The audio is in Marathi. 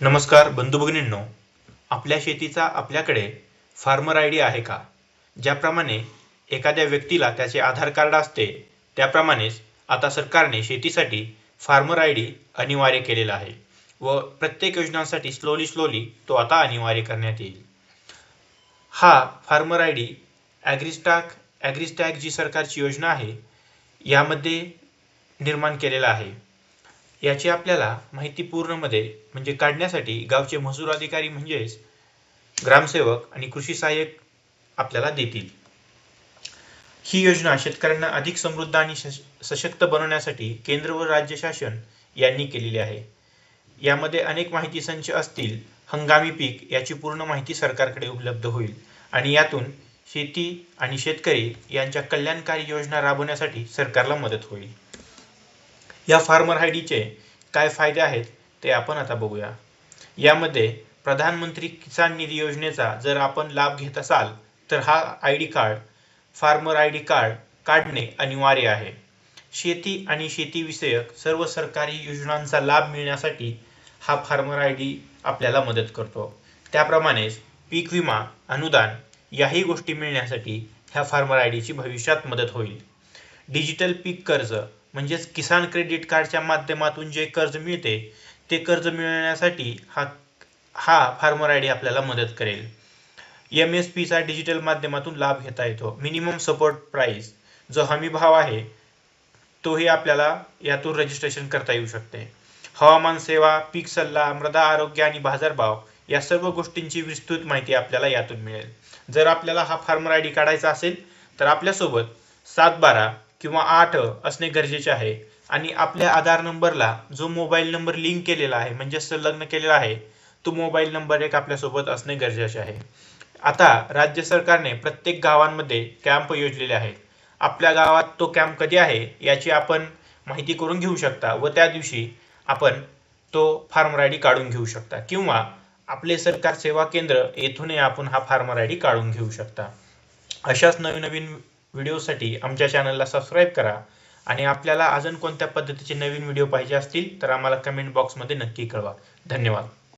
नमस्कार बंधू भगिनींनो. आपल्या शेतीचा आपल्याकडे फार्मर आय डी आहे का? ज्याप्रमाणे एखाद्या व्यक्तीला त्याचे आधार कार्ड असते त्याप्रमाणेच आता सरकारने शेतीसाठी फार्मर आय डी अनिवार्य केलेला आहे व प्रत्येक योजनांसाठी स्लोली स्लोली तो आता अनिवार्य करण्यात येईल. हा farmer I D AgriStack AgriStack जी सरकारची योजना आहे यामध्ये निर्माण केलेला आहे. याची आपल्याला माहिती पूर्णमध्ये म्हणजे काढण्यासाठी गावचे महसूल अधिकारी म्हणजेच ग्रामसेवक आणि कृषी सहाय्यक आपल्याला देतील. ही योजना शेतकऱ्यांना अधिक समृद्ध आणि सशक्त बनवण्यासाठी केंद्र व राज्य शासन यांनी केलेली आहे. यामध्ये अनेक माहिती संच असतील हंगामी पीक याची पूर्ण माहिती सरकारकडे उपलब्ध होईल आणि यातून शेती आणि शेतकरी यांच्या कल्याणकारी योजना राबवण्यासाठी सरकारला मदत होईल. या फार्मर आयडीचे काय फायदे आहेत ते आपण आता बघूया. यामध्ये प्रधानमंत्री किसान निधी योजनेचा जर आपण लाभ घेत असाल तर हा I D card farmer I D card काढणे अनिवार्य आहे. शेती आणि शेतीविषयक सर्व सरकारी योजनांचा लाभ मिळण्यासाठी हा फार्मर आय डी आपल्याला मदत करतो. त्याप्रमाणेच पीक विमा अनुदान याही गोष्टी मिळण्यासाठी ह्या फार्मर आय डीची भविष्यात मदत होईल. डिजिटल पीक कर्ज म्हणजेच किसान क्रेडिट कार्डच्या माध्यमातून जे कर्ज मिळते ते कर्ज मिळवण्यासाठी हा हा फार्मर आय डी आपल्याला मदत करेल. एम एस पीचा डिजिटल माध्यमातून लाभ घेता येतो. मिनिमम सपोर्ट प्राईस जो हमी भाव आहे तोही आपल्याला यातून रजिस्ट्रेशन करता येऊ शकते. हवामान सेवा पीक सल्ला मृदा आरोग्य आणि बाजारभाव या सर्व गोष्टींची विस्तृत माहिती आपल्याला यातून मिळेल. जर आपल्याला हा फार्मर आय डी काढायचा असेल तर आपल्यासोबत सात बारा किंवा आठ असणे गरजेचे आहे. आणि आपल्या आधार नंबरला जो मोबाईल नंबर लिंक केलेला आहे म्हणजे संलग्न केलेला आहे तो मोबाईल नंबर एक आपल्यासोबत असणे गरजेचे आहे. आता राज्य सरकारने प्रत्येक गावांमध्ये कॅम्प योजलेले आहेत. आपल्या गावात तो कॅम्प कधी आहे याची आपण माहिती करून घेऊ शकता व त्या दिवशी आपण तो फार्मर आय डी काढून घेऊ शकता. किंवा आपले सरकार सेवा केंद्र येथूनही आपण हा फार्मर आय डी काढून घेऊ शकता. अशाच नवीन नवीन व्हिडिओसाठी आमच्या चॅनलला सबस्क्राईब करा. आणि आपल्याला अजून कोणत्या पद्धतीचे नवीन व्हिडिओ पाहिजे असतील तर आम्हाला कमेंट बॉक्समध्ये नक्की कळवा. धन्यवाद.